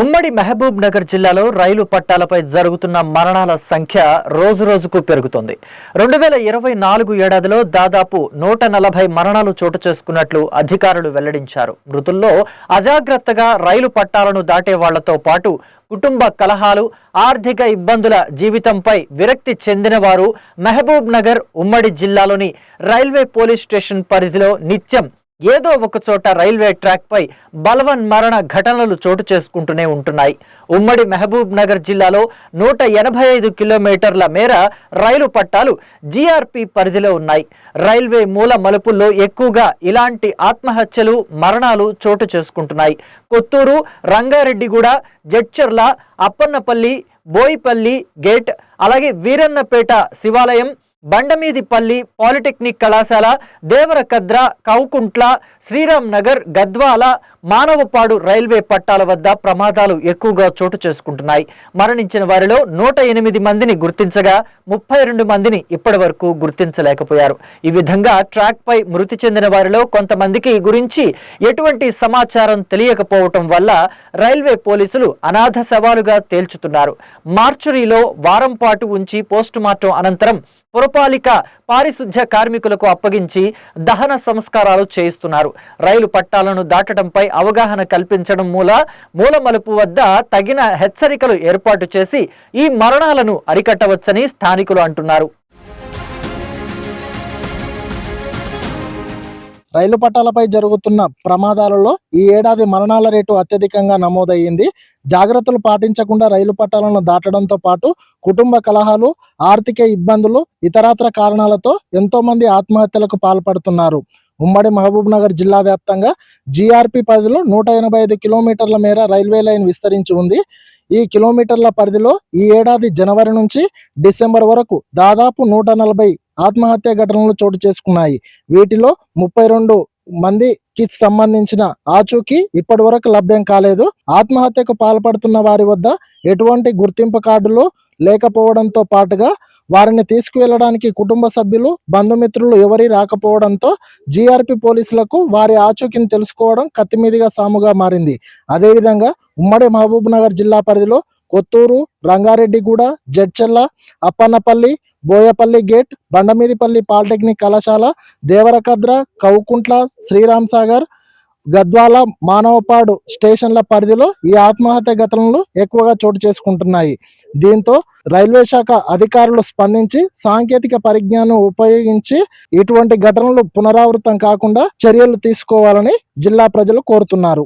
ఉమ్మడి మహబూబ్ నగర్ జిల్లాలో రైలు పట్టాలపై జరుగుతున్న మరణాల సంఖ్య రోజు రోజుకు పెరుగుతోంది. రెండు వేల ఇరవై నాలుగు ఏడాదిలో దాదాపు నూట నలభై మరణాలు చోటు చేసుకున్నట్లు అధికారులు వెల్లడించారు. మృతుల్లో అజాగ్రత్తగా రైలు పట్టాలను దాటే వాళ్ళతో పాటు కుటుంబ కలహాలు ఆర్థిక ఇబ్బందుల జీవితంపై విరక్తి చెందిన వారు మహబూబ్ నగర్ ఉమ్మడి జిల్లాలోని రైల్వే పోలీస్ స్టేషన్ పరిధిలో నిత్యం ఏదో ఒక చోట రైల్వే ట్రాక్పై బలవన్ మరణ ఘటనలు చోటు చేసుకుంటూనే ఉంటున్నాయి. ఉమ్మడి మహబూబ్ నగర్ జిల్లాలో నూట ఎనభై ఐదు కిలోమీటర్ల మేర రైలు పట్టాలు జీఆర్పీ పరిధిలో ఉన్నాయి. రైల్వే మూల మలుపుల్లో ఎక్కువగా ఇలాంటి ఆత్మహత్యలు మరణాలు చోటు చేసుకుంటున్నాయి. కొత్తూరు రంగారెడ్డిగూడ జడ్చర్ల అప్పన్నపల్లి బోయిపల్లి గేట్ అలాగే వీరన్నపేట శివాలయం బండమీదిపల్లి పాలిటెక్నిక్ కళాశాల దేవరకద్ర కౌకుంట్ల శ్రీరామ్ నగర్ గద్వాల మానవపాడు రైల్వే పట్టాల వద్ద ప్రమాదాలు ఎక్కువగా చోటు చేసుకుంటున్నాయి. మరణించిన వారిలో నూట ఎనిమిది మందిని గుర్తించగా ముప్పై రెండు మందిని ఇప్పటి వరకు గుర్తించలేకపోయారు. ఈ విధంగా ట్రాక్ పై మృతి చెందిన వారిలో కొంతమందికి గురించి ఎటువంటి సమాచారం తెలియకపోవటం వల్ల రైల్వే పోలీసులు అనాథ సవాలుగా తేల్చుతున్నారు. మార్చురీలో వారం పాటు ఉంచి పోస్టుమార్టం అనంతరం పురపాలిక పారిశుధ్య కార్మికులకు అప్పగించి దహన సంస్కారాలు చేయిస్తున్నారు. రైలు పట్టాలను దాటడంపై అవగాహన కల్పించడం మూల మూలమలుపు వద్ద తగిన హెచ్చరికలు ఏర్పాటు చేసి ఈ మరణాలను అరికట్టవచ్చని స్థానికులు అంటున్నారు. రైలు పట్టాలపై జరుగుతున్న ప్రమాదాలలో ఈ ఏడాది మరణాల రేటు అత్యధికంగా నమోదయ్యింది. జాగ్రత్తలు పాటించకుండా రైలు పట్టాలను దాటడంతో పాటు కుటుంబ కలహాలు ఆర్థిక ఇబ్బందులు ఇతరత్ర కారణాలతో ఎంతో మంది ఆత్మహత్యలకు పాల్పడుతున్నారు. ఉమ్మడి మహబూబ్ నగర్ జిల్లా వ్యాప్తంగా జీఆర్పి పరిధిలో నూట ఎనభై ఐదు కిలోమీటర్ల మేర రైల్వే లైన్ విస్తరించి ఉంది. ఈ కిలోమీటర్ల పరిధిలో ఈ ఏడాది జనవరి నుంచి డిసెంబర్ వరకు దాదాపు నూట నలభై ఆత్మహత్య ఘటనలు చోటు చేసుకున్నాయి. వీటిలో ముప్పై రెండు మందికి సంబంధించిన ఆచూకీ ఇప్పటి వరకు లభ్యం కాలేదు. ఆత్మహత్యకు పాల్పడుతున్న వారి వద్ద ఎటువంటి గుర్తింపు కార్డులు లేకపోవడంతో పాటుగా వారిని తీసుకువెళ్ళడానికి కుటుంబ సభ్యులు బంధుమిత్రులు ఎవరి రాకపోవడంతో జీఆర్పీ పోలీసులకు వారి ఆచూకీని తెలుసుకోవడం కత్తిమీదిగా సాముగా మారింది. అదేవిధంగా ఉమ్మడి మహబూబ్ నగర్ జిల్లా పరిధిలో కొత్తూరు రంగారెడ్డిగూడ జడ్చెల్ల అప్పన్నపల్లి బోయపల్లి గేట్ బండమీదిపల్లి పాలిటెక్నిక్ కళాశాల దేవరకద్ర కౌకుంట్ల శ్రీరామ్ సాగర్ గద్వాల మానవపాడు స్టేషన్ల పరిధిలో ఈ ఆత్మహత్య ఘటనలు ఎక్కువగా చోటు చేసుకుంటున్నాయి. దీంతో రైల్వే శాఖ అధికారులు స్పందించి సాంకేతిక పరిజ్ఞానం ఉపయోగించి ఇటువంటి ఘటనలు పునరావృతం కాకుండా చర్యలు తీసుకోవాలని జిల్లా ప్రజలు కోరుతున్నారు.